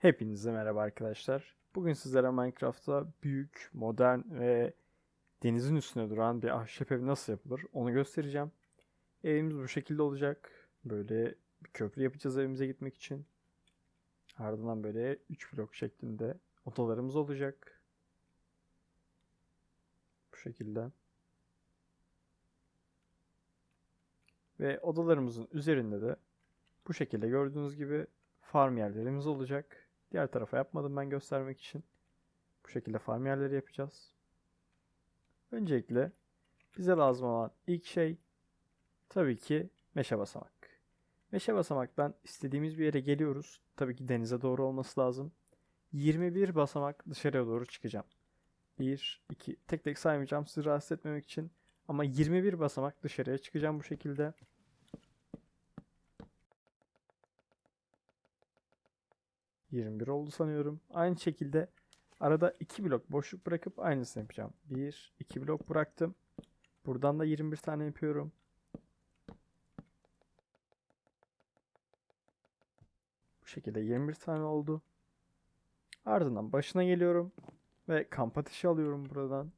Hepinize merhaba arkadaşlar. Bugün sizlere Minecraft'ta büyük, modern ve denizin üstüne duran bir ahşap ev nasıl yapılır onu göstereceğim. Evimiz bu şekilde olacak. Böyle bir köprü yapacağız evimize gitmek için. Ardından böyle 3 blok şeklinde odalarımız olacak. Bu şekilde. Ve odalarımızın üzerinde de bu şekilde gördüğünüz gibi farm yerlerimiz olacak. Diğer tarafa yapmadım ben göstermek için. Bu şekilde farm yerleri yapacağız. Öncelikle bize lazım olan ilk şey tabii ki meşe basamak. Meşe basamaktan istediğimiz bir yere geliyoruz. Tabii ki denize doğru olması lazım. 21 basamak dışarıya doğru çıkacağım. 1, 2, tek tek saymayacağım sizi rahatsız etmemek için. Ama 21 basamak dışarıya çıkacağım bu şekilde. 21 oldu sanıyorum. Aynı şekilde arada 2 blok boşluk bırakıp aynısını yapacağım. 1, 2 blok bıraktım. Buradan da 21 tane yapıyorum. Bu şekilde 21 tane oldu. Ardından başına geliyorum ve kamp ateşi alıyorum buradan.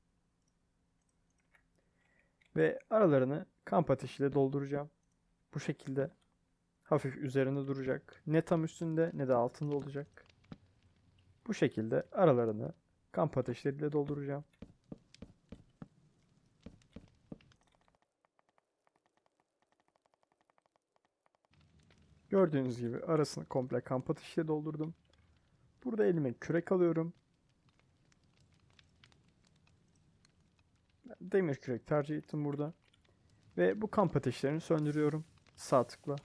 Ve aralarını kamp ateşiyle dolduracağım. Bu şekilde hafif üzerinde duracak. Ne tam üstünde ne de altında olacak. Bu şekilde aralarını kamp ateşleriyle dolduracağım. Gördüğünüz gibi arasını komple kamp ateşiyle doldurdum. Burada elime kürek alıyorum. Demir kürek tercih ettim burada. Ve bu kamp ateşlerini söndürüyorum. Sağ tıkla.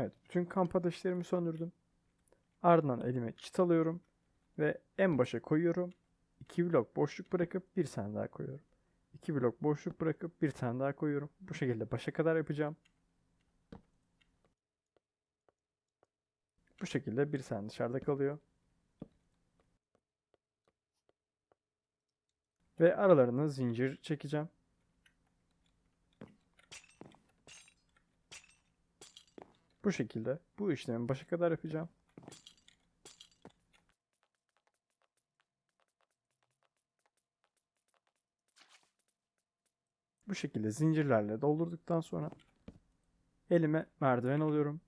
Evet, bütün kamp ateşlerimi söndürdüm. Ardından elime çit alıyorum ve en başa koyuyorum. 2 blok boşluk bırakıp bir tane daha koyuyorum. 2 blok boşluk bırakıp bir tane daha koyuyorum. Bu şekilde başa kadar yapacağım. Bu şekilde bir tane dışarıda kalıyor. Ve aralarına zincir çekeceğim. Bu şekilde bu işlemi başa kadar yapacağım. Bu şekilde zincirlerle doldurduktan sonra elime merdiven alıyorum.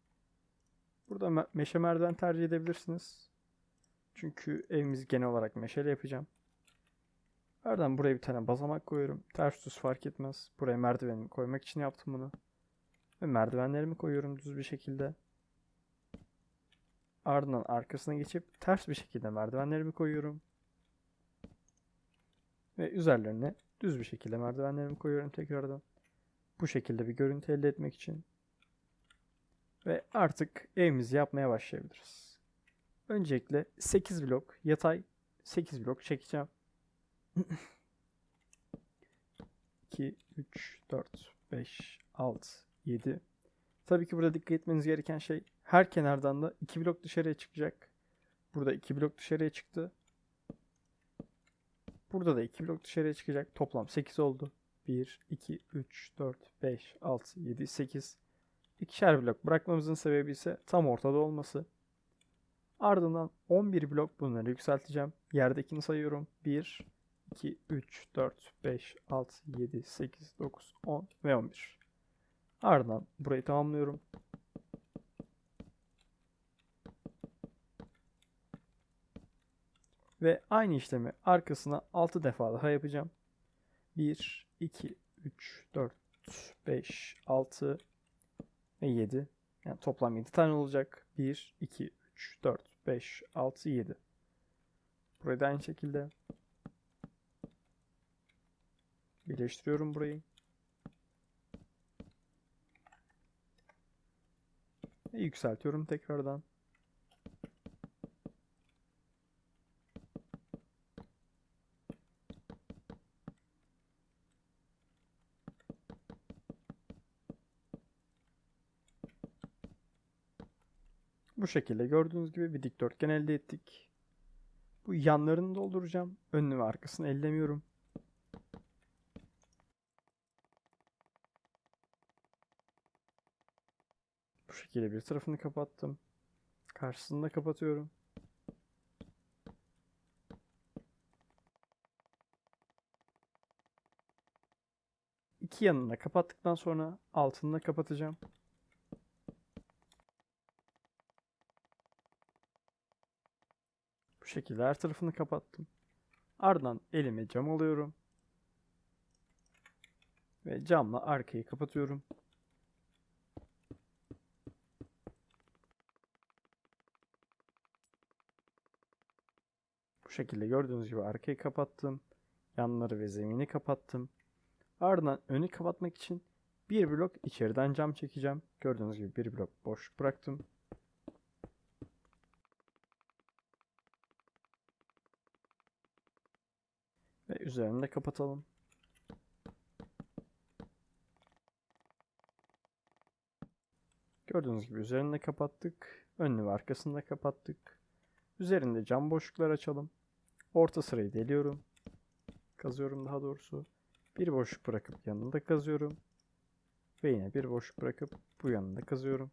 Burada me meşe merdiven tercih edebilirsiniz. Çünkü evimizi genel olarak meşale yapacağım. Ardından buraya bir tane basamak koyuyorum. Ters düz fark etmez. Buraya merdivenimi koymak için yaptım bunu. Ve merdivenlerimi koyuyorum düz bir şekilde. Ardından arkasına geçip ters bir şekilde merdivenlerimi koyuyorum. Ve üzerlerine düz bir şekilde merdivenlerimi koyuyorum tekrardan. Bu şekilde bir görüntü elde etmek için. Ve artık evimizi yapmaya başlayabiliriz. Öncelikle 8 blok yatay 8 blok çekeceğim. 2, 3, 4, 5, 6, 7. Tabii ki burada dikkat etmeniz gereken şey her kenardan da 2 blok dışarıya çıkacak. Burada 2 blok dışarıya çıktı. Burada da 2 blok dışarıya çıkacak. Toplam 8 oldu. 1, 2, 3, 4, 5, 6, 7, 8. İkişer blok bırakmamızın sebebi ise tam ortada olması. Ardından 11 blok bunları yükselteceğim. Yerdekini sayıyorum. 1, 2, 3, 4, 5, 6, 7, 8, 9, 10 ve 11. Ardından burayı tamamlıyorum. Ve aynı işlemi arkasına 6 defa daha yapacağım. 1, 2, 3, 4, 5, 6 ve 7. Yani toplam 7 tane olacak. 1, 2, 3, 4, 5, 6, 7. Burayı da aynı şekilde birleştiriyorum burayı. Yükseltiyorum tekrardan. Bu şekilde gördüğünüz gibi bir dikdörtgen elde ettik. Bu yanlarını dolduracağım. Önünü ve arkasını ellemiyorum. Şekilde bir tarafını kapattım. Karşısını da kapatıyorum. İki yanını kapattıktan sonra altını da kapatacağım. Bu şekilde her tarafını kapattım. Ardından elime cam alıyorum. Ve camla arkayı kapatıyorum. Şekilde gördüğünüz gibi arkayı kapattım. Yanları ve zemini kapattım. Ardından önü kapatmak için bir blok içeriden cam çekeceğim. Gördüğünüz gibi bir blok boş bıraktım. Ve üzerini de kapatalım. Gördüğünüz gibi üzerini de kapattık. Önünü ve arkasını da kapattık. Üzerinde cam boşluklar açalım. Orta sırayı deliyorum. Kazıyorum daha doğrusu. Bir boşluk bırakıp yanında kazıyorum. Ve yine bir boşluk bırakıp bu yanında kazıyorum.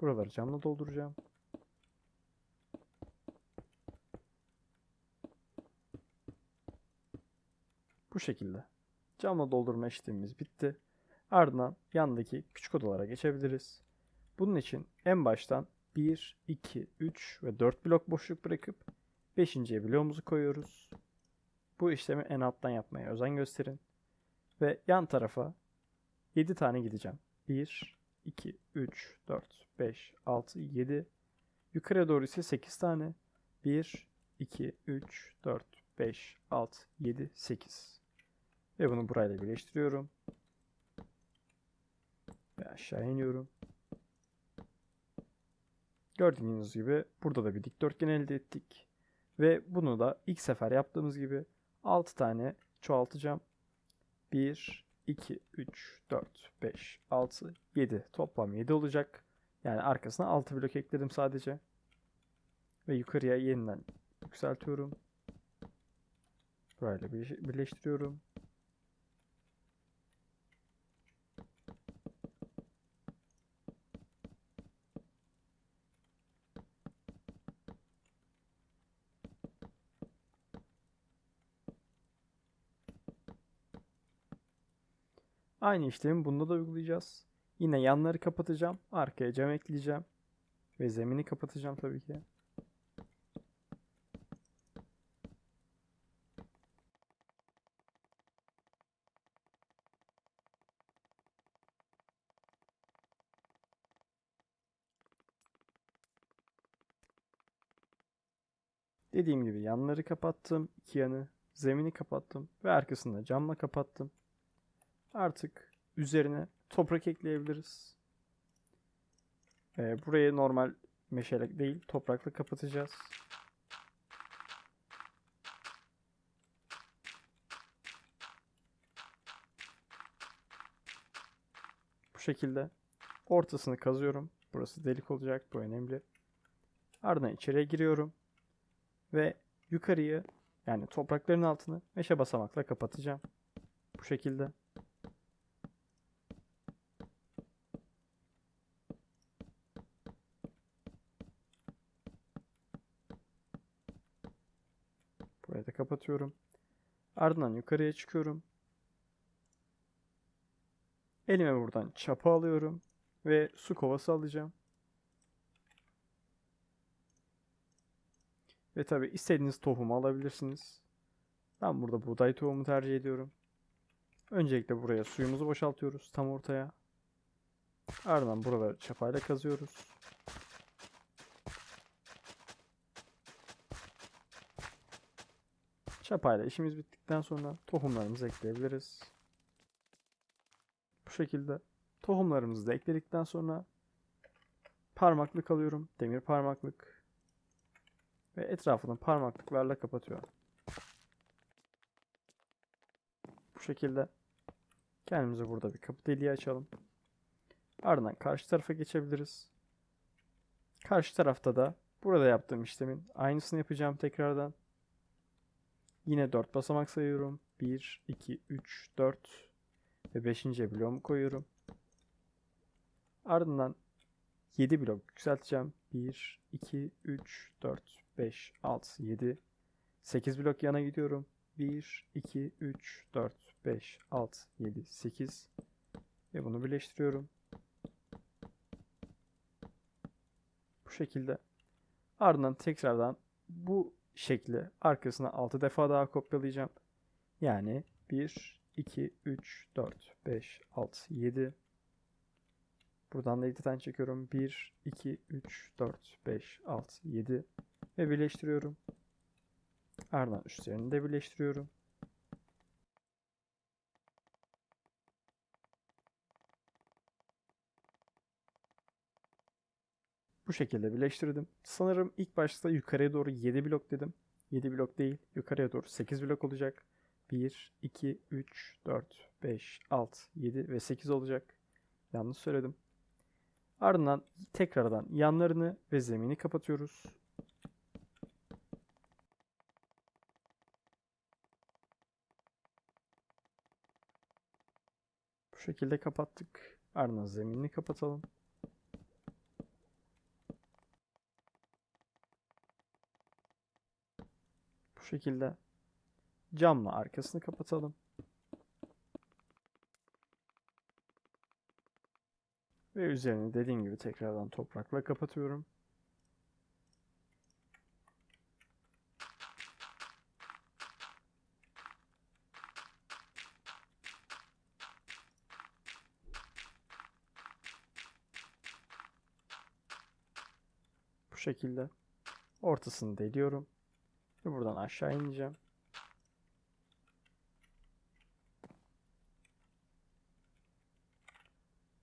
Buraları camla dolduracağım. Bu şekilde. Camla doldurma işlemimiz bitti. Ardından yandaki küçük odalara geçebiliriz. Bunun için en baştan 1, 2, 3 ve 4 blok boşluk bırakıp 5. bloğumuzu koyuyoruz. Bu işlemi en alttan yapmaya özen gösterin. Ve yan tarafa 7 tane gideceğim. 1, 2, 3, 4, 5, 6, 7. Yukarıya doğru ise 8 tane. 1, 2, 3, 4, 5, 6, 7, 8. Ve bunu burayla birleştiriyorum. Ve aşağı iniyorum. Gördüğünüz gibi burada da bir dikdörtgen elde ettik. Ve bunu da ilk sefer yaptığımız gibi 6 tane çoğaltacağım. 1, 2, 3, 4, 5, 6, 7. Toplam 7 olacak. Yani arkasına 6 blok ekledim sadece. Ve yukarıya yeniden yükseltiyorum. Burayla birleştiriyorum. Aynı işlemi bunda da uygulayacağız. Yine yanları kapatacağım. Arkaya cam ekleyeceğim. Ve zemini kapatacağım tabii ki. Dediğim gibi yanları kapattım. iki yanı. Zemini kapattım. Ve arkasını camla kapattım. Artık üzerine toprak ekleyebiliriz. Ee, burayı normal meşale değil toprakla kapatacağız. Bu şekilde ortasını kazıyorum. Burası delik olacak. Bu önemli. Ardından içeriye giriyorum. Ve yukarıyı yani toprakların altını meşe basamakla kapatacağım. Bu şekilde. Da kapatıyorum. Ardından yukarıya çıkıyorum. Elime buradan çapa alıyorum. Ve su kovası alacağım. Ve tabi istediğiniz tohumu alabilirsiniz. Ben burada buğday tohumu tercih ediyorum. Öncelikle buraya suyumuzu boşaltıyoruz tam ortaya. Ardından buraları çapayla kazıyoruz. Çapayla işimiz bittikten sonra tohumlarımızı ekleyebiliriz. Bu şekilde tohumlarımızı da ekledikten sonra parmaklık alıyorum. Demir parmaklık. Ve etrafını parmaklıklarla kapatıyorum. Bu şekilde kendimize burada bir kapı deliği açalım. Ardından karşı tarafa geçebiliriz. Karşı tarafta da burada yaptığım işlemin aynısını yapacağım tekrardan. Yine 4 basamak sayıyorum. 1, 2, 3, 4 ve 5. bloğumu koyuyorum. Ardından 7 blok yükselteceğim. 1, 2, 3, 4, 5, 6, 7. 8 blok yana gidiyorum. 1, 2, 3, 4, 5, 6, 7, 8. Ve bunu birleştiriyorum. Bu şekilde. Ardından tekrardan bu şekli arkasına 6 defa daha kopyalayacağım. Yani 1, 2, 3, 4, 5, 6, 7. Buradan da editten çekiyorum. 1, 2, 3, 4, 5, 6, 7 ve birleştiriyorum. Ardından üstlerini de birleştiriyorum. Bu şekilde birleştirdim. Sanırım ilk başta yukarıya doğru 7 blok dedim. 7 blok değil, yukarıya doğru 8 blok olacak. 1, 2, 3, 4, 5, 6, 7 ve 8 olacak. Yanlış söyledim. Ardından tekrardan yanlarını ve zemini kapatıyoruz. Bu şekilde kapattık. Ardından zeminini kapatalım. Şekilde camla arkasını kapatalım. Ve üzerini dediğim gibi tekrardan toprakla kapatıyorum. Bu şekilde ortasını deliyorum. Ve buradan aşağı ineceğim.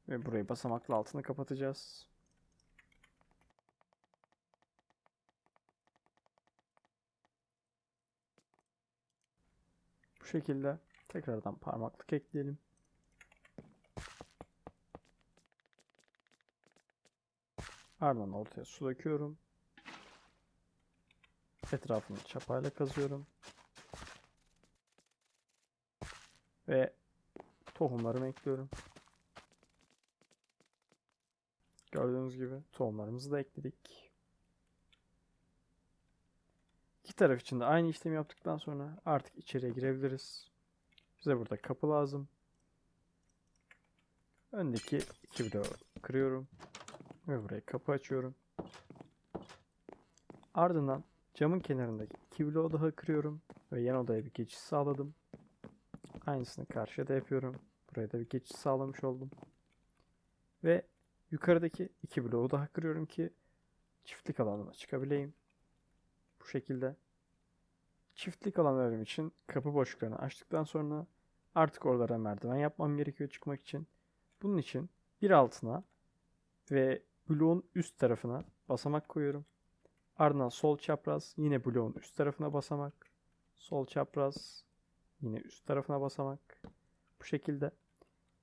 Ve burayı basamakla altını kapatacağız. Bu şekilde tekrardan parmaklık ekleyelim. Ardından ortaya su döküyorum. Etrafını çapayla kazıyorum. Ve tohumlarımı ekliyorum. Gördüğünüz gibi tohumlarımızı da ekledik. İki taraf için de aynı işlemi yaptıktan sonra artık içeriye girebiliriz. Bize burada kapı lazım. Öndeki iki bloğu kırıyorum. Ve buraya kapı açıyorum. Ardından camın kenarındaki iki bloğu daha kırıyorum. Ve yan odaya bir geçiş sağladım. Aynısını karşıya da yapıyorum. Buraya da bir geçiş sağlamış oldum. Ve yukarıdaki iki bloğu daha kırıyorum ki çiftlik alanına çıkabileyim. Bu şekilde. Çiftlik alanlarım için kapı boşluklarını açtıktan sonra artık oralara merdiven yapmam gerekiyor çıkmak için. Bunun için bir altına ve bloğun üst tarafına basamak koyuyorum. Ardından sol çapraz yine bloğun üst tarafına basamak. Sol çapraz yine üst tarafına basamak. Bu şekilde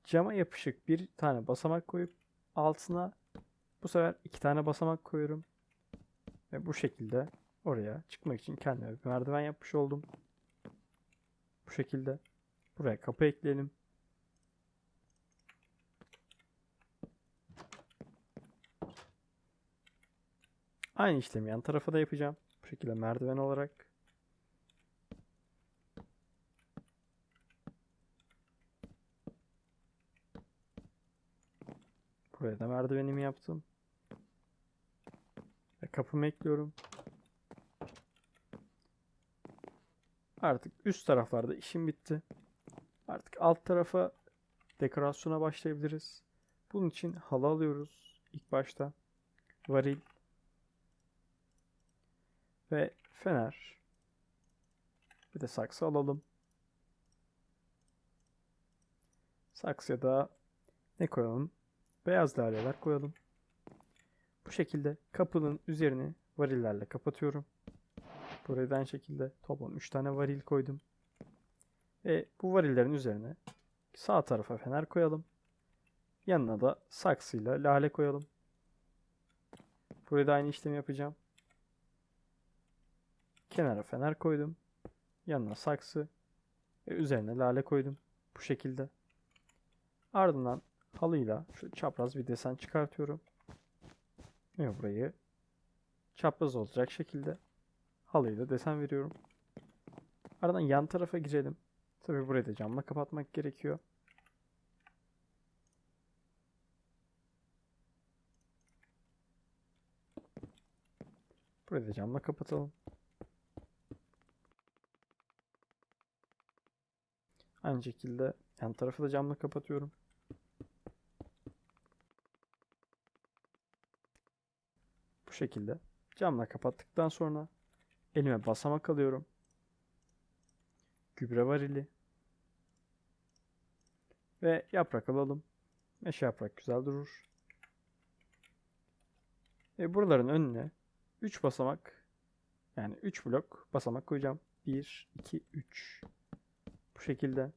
cama yapışık bir tane basamak koyup altına bu sefer iki tane basamak koyuyorum. Ve bu şekilde oraya çıkmak için kendime bir merdiven yapmış oldum. Bu şekilde buraya kapı ekleyelim. Aynı işlemi yan tarafa da yapacağım. Bu şekilde merdiven olarak. Buraya da merdivenimi yaptım. Ve kapımı ekliyorum. Artık üst taraflarda işim bitti. Artık alt tarafa dekorasyona başlayabiliriz. Bunun için halı alıyoruz ilk başta. Varil ve fener. Bir de saksı alalım. Saksıya da ne koyalım? Beyaz laleler koyalım. Bu şekilde kapının üzerini varillerle kapatıyorum. Buraya aynı şekilde toplam 3 tane varil koydum. Ve bu varillerin üzerine sağ tarafa fener koyalım. Yanına da saksıyla lale koyalım. Buraya da aynı işlemi yapacağım. Kenara fener koydum. Yanına saksı ve üzerine lale koydum. Bu şekilde. Ardından halıyla şu çapraz bir desen çıkartıyorum. Ve burayı çapraz olacak şekilde halıyla desen veriyorum. Aradan yan tarafa girelim. Tabi burayı da camla kapatmak gerekiyor. Burayı da camla kapatalım. Aynı şekilde yan tarafı da camla kapatıyorum. Bu şekilde camla kapattıktan sonra elime basamak alıyorum. Gübre varili ve yaprak alalım. Meşe yaprak güzel durur. Ve buraların önüne 3 basamak yani 3 blok basamak koyacağım. 1, 2, 3. Bu şekilde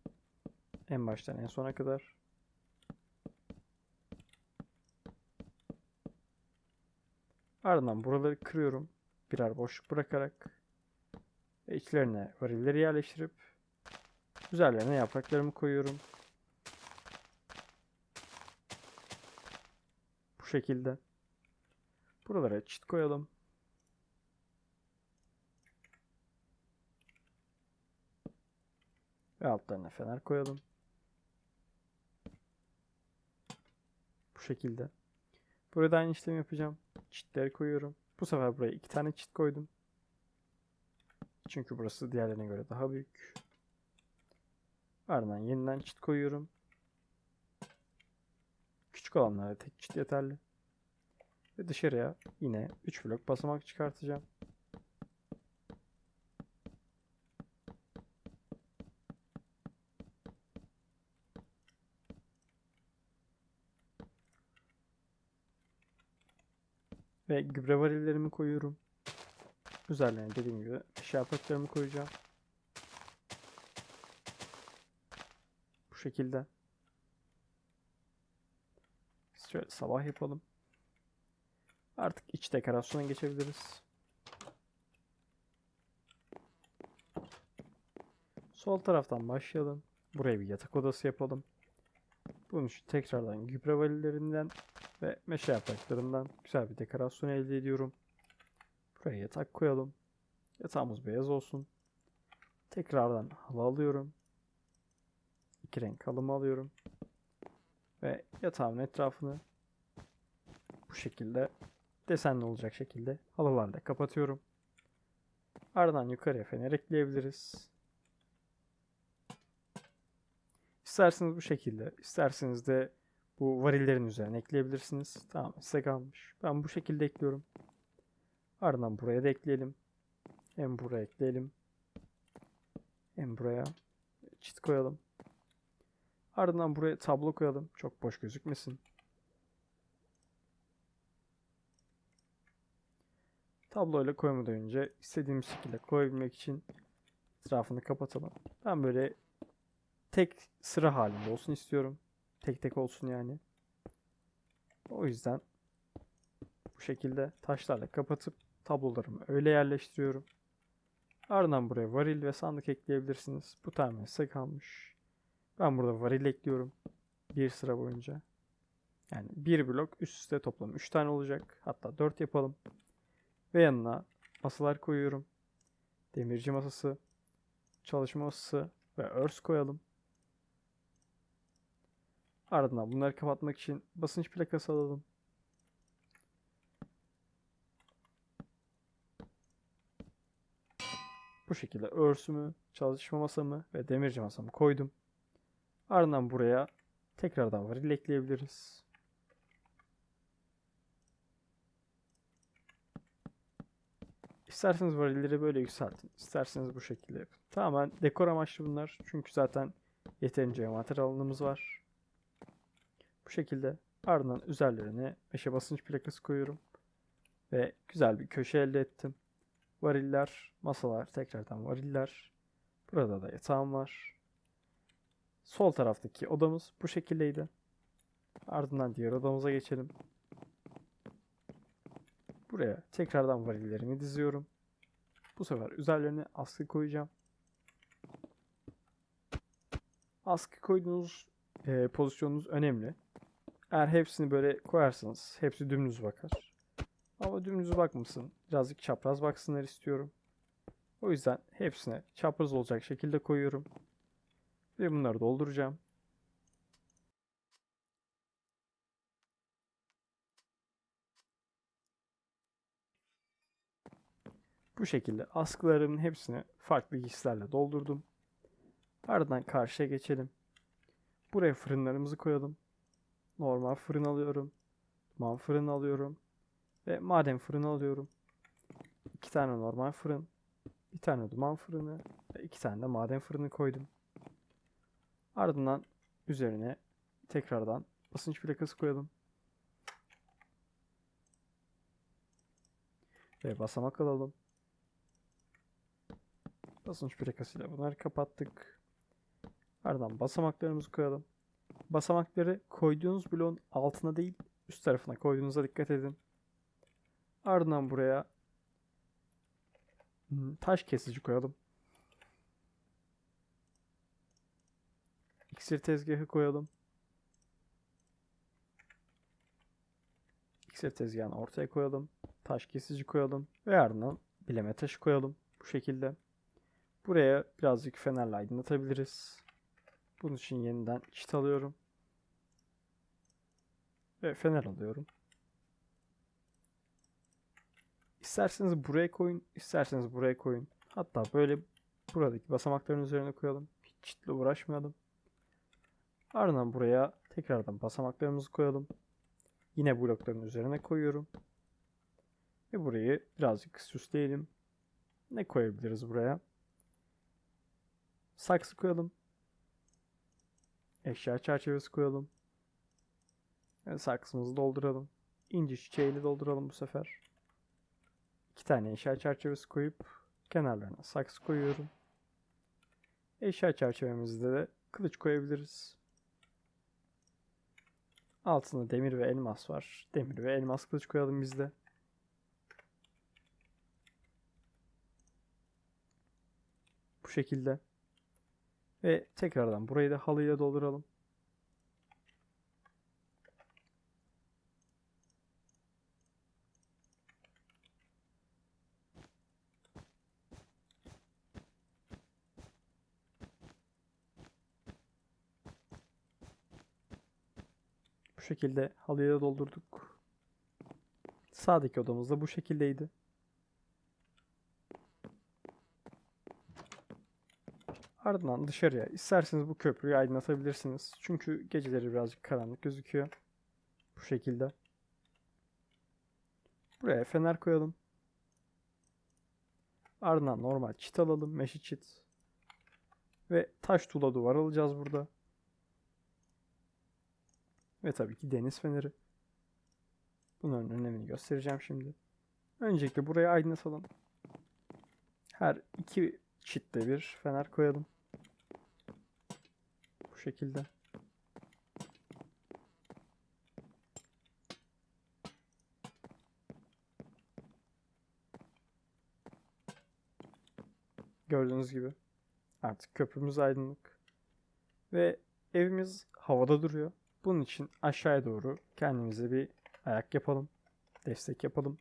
en baştan en sona kadar. Ardından buraları kırıyorum. Birer boşluk bırakarak ve içlerine varilleri yerleştirip üzerlerine yapraklarımı koyuyorum. Bu şekilde. Buralara çit koyalım. Ve altlarına fener koyalım. Bu şekilde. Burada aynı işlemi yapacağım. Çitleri koyuyorum. Bu sefer buraya iki tane çit koydum. Çünkü burası diğerlerine göre daha büyük. Ardından yeniden çit koyuyorum. Küçük olanlara tek çit yeterli. Ve dışarıya yine 3 blok basamak çıkartacağım. Ve gübre varillerimi koyuyorum. Üzerlerine dediğim gibi meşe yapraklarımı koyacağım. Bu şekilde. Şöyle sabah yapalım. Artık iç dekorasyona geçebiliriz. Sol taraftan başlayalım. Buraya bir yatak odası yapalım. Bunun için tekrardan gübre valilerinden ve meşe yapraklarından güzel bir dekorasyon elde ediyorum. Buraya yatak koyalım. Yatağımız beyaz olsun. Tekrardan halı alıyorum. İki renk halımı alıyorum. Ve yatağımın etrafını bu şekilde desenli olacak şekilde halılarla kapatıyorum. Ardından yukarıya fener ekleyebiliriz. İsterseniz bu şekilde, isterseniz de bu varillerin üzerine ekleyebilirsiniz. Tamam size kalmış. Ben bu şekilde ekliyorum. Ardından buraya da ekleyelim. Hem buraya ekleyelim. Hem buraya çit koyalım. Ardından buraya tablo koyalım. Çok boş gözükmesin. Tabloyla koymadan önce istediğimiz şekilde koyabilmek için etrafını kapatalım. Ben böyle tek sıra halinde olsun istiyorum. Tek tek olsun yani. O yüzden bu şekilde taşlarla kapatıp tablolarımı öyle yerleştiriyorum. Ardından buraya varil ve sandık ekleyebilirsiniz. Bu tamamen size kalmış. Ben burada varil ekliyorum. Bir sıra boyunca. Yani bir blok üst üste toplam 3 tane olacak. Hatta 4 yapalım. Ve yanına masalar koyuyorum. Demirci masası, çalışma masası ve örs koyalım. Ardından bunları kapatmak için basınç plakası alalım. Bu şekilde örsümü, çalışma masamı ve demirci masamı koydum. Ardından buraya tekrardan varil ekleyebiliriz. İsterseniz varilleri böyle yükseltin. İsterseniz bu şekilde yapın. Tamamen dekor amaçlı bunlar. Çünkü zaten yeterince materyal alanımız var. Bu şekilde ardından üzerlerine meşe basınç plakası koyuyorum. Ve güzel bir köşe elde ettim. Variller, masalar, tekrardan variller. Burada da yatağım var. Sol taraftaki odamız bu şekildeydi. Ardından diğer odamıza geçelim. Buraya tekrardan varillerimi diziyorum. Bu sefer üzerlerine askı koyacağım. Askı koyduğunuz e, pozisyonunuz önemli. Eğer hepsini böyle koyarsanız hepsi dümdüz bakar. Ama dümdüz bakmasın. Birazcık çapraz baksınlar istiyorum. O yüzden hepsine çapraz olacak şekilde koyuyorum. Ve bunları dolduracağım. Bu şekilde askılarımın hepsini farklı giysilerle doldurdum. Ardından karşıya geçelim. Buraya fırınlarımızı koyalım. Normal fırın alıyorum. Duman fırın alıyorum. Ve maden fırını alıyorum. İki tane normal fırın. Bir tane duman fırını. Ve iki tane de maden fırını koydum. Ardından üzerine tekrardan basınç plakası koyalım. Ve basamak alalım. Basınç plakasıyla bunları kapattık. Ardından basamaklarımızı koyalım. Basamakları koyduğunuz bloğun altına değil üst tarafına koyduğunuza dikkat edin. Ardından buraya hmm, taş kesici koyalım. İksir tezgahı koyalım. İksir tezgahını ortaya koyalım. Taş kesici koyalım. Ve ardından bileme taşı koyalım. Bu şekilde. Buraya birazcık fenerle aydınlatabiliriz. Bunun için yeniden çit alıyorum. Ve fener alıyorum. İsterseniz buraya koyun, isterseniz buraya koyun. Hatta böyle buradaki basamakların üzerine koyalım. Hiç çitle uğraşmayalım. Ardından buraya tekrardan basamaklarımızı koyalım. Yine blokların üzerine koyuyorum. Ve burayı birazcık süsleyelim. Ne koyabiliriz buraya? Saksı koyalım. Eşya çerçevesi koyalım. Yani saksımızı dolduralım. İnci çiçeğiyle dolduralım bu sefer. İki tane eşya çerçevesi koyup kenarlarına saksı koyuyorum. Eşya çerçevemizde de kılıç koyabiliriz. Altında demir ve elmas var. Demir ve elmas kılıç koyalım biz de. Bu şekilde. Ve tekrardan burayı da halıyla dolduralım. Bu şekilde halıyla doldurduk. Sağdaki odamız da bu şekildeydi. Ardından dışarıya isterseniz bu köprüyü aydınlatabilirsiniz. Çünkü geceleri birazcık karanlık gözüküyor. Bu şekilde. Buraya fener koyalım. Ardından normal çit alalım. Meşi çit. Ve taş tuğla duvar alacağız burada. Ve tabii ki deniz feneri. Bunların önemini göstereceğim şimdi. Öncelikle burayı aydınlatalım. Her iki çitte bir fener koyalım. Bu şekilde. Gördüğünüz gibi artık köprümüz aydınlık. Ve evimiz havada duruyor. Bunun için aşağıya doğru kendimize bir ayak yapalım. Destek yapalım.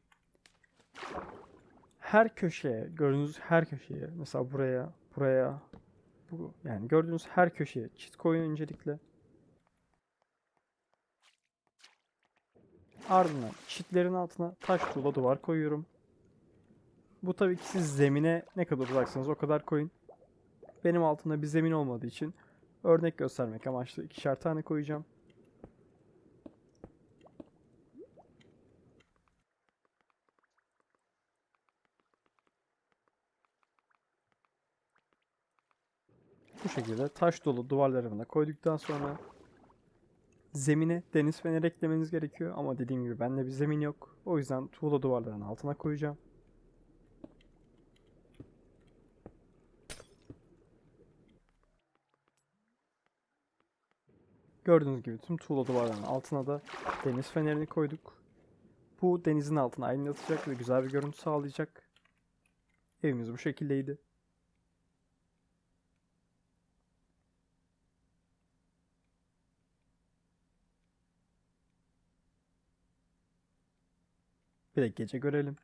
Her köşeye, gördüğünüz her köşeye, mesela buraya, buraya, bu yani gördüğünüz her köşeye çit koyun öncelikle. Ardından çitlerin altına taş tuğla duvar koyuyorum. Bu tabii ki siz zemine ne kadar uzaksanız o kadar koyun. Benim altında bir zemin olmadığı için örnek göstermek amaçlı ikişer tane koyacağım. Bu şekilde taş dolu duvarlarını koyduktan sonra zemine deniz feneri eklemeniz gerekiyor. Ama dediğim gibi bende bir zemin yok. O yüzden tuğla duvarların altına koyacağım. Gördüğünüz gibi tüm tuğla duvarların altına da deniz fenerini koyduk. Bu denizin altını aydınlatacak ve güzel bir görüntü sağlayacak. Evimiz bu şekildeydi. Bir de gece görelim.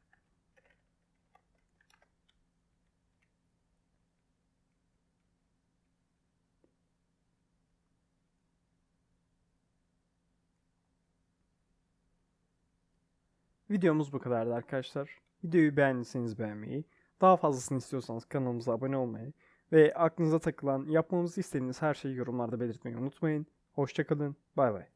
Videomuz bu kadardı arkadaşlar. Videoyu beğendiyseniz beğenmeyi, daha fazlasını istiyorsanız kanalımıza abone olmayı ve aklınıza takılan yapmamızı istediğiniz her şeyi yorumlarda belirtmeyi unutmayın. Hoşçakalın, bay bay.